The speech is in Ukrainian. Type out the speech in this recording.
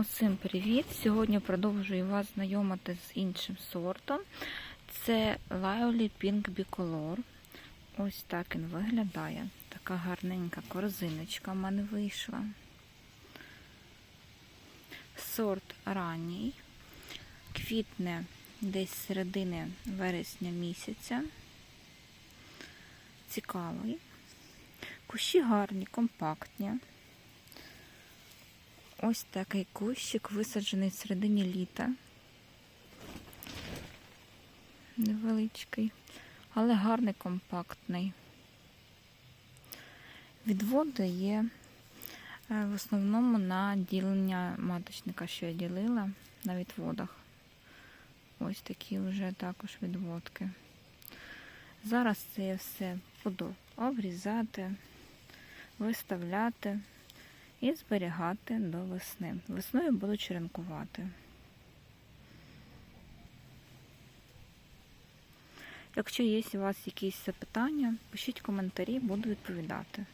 Усім привіт! Сьогодні продовжую вас знайомити з іншим сортом. Це Lively Pink Bicolor. Ось так він виглядає. Така гарненька корзиночка в мене вийшла. Сорт ранній. Квітне десь середини вересня місяця. Цікавий. Кущі гарні, компактні. Ось такий кущик висаджений в середині літа. Невеличкий, але гарний, компактний. Відводи є е, в основному на ділення маточника, що я ділила на відводах. Ось такі вже також відводки. Зараз це все буду обрізати, виставляти і зберігати до весни. Весною буду черенкувати. Якщо є у вас якісь запитання, пишіть коментарі, буду відповідати.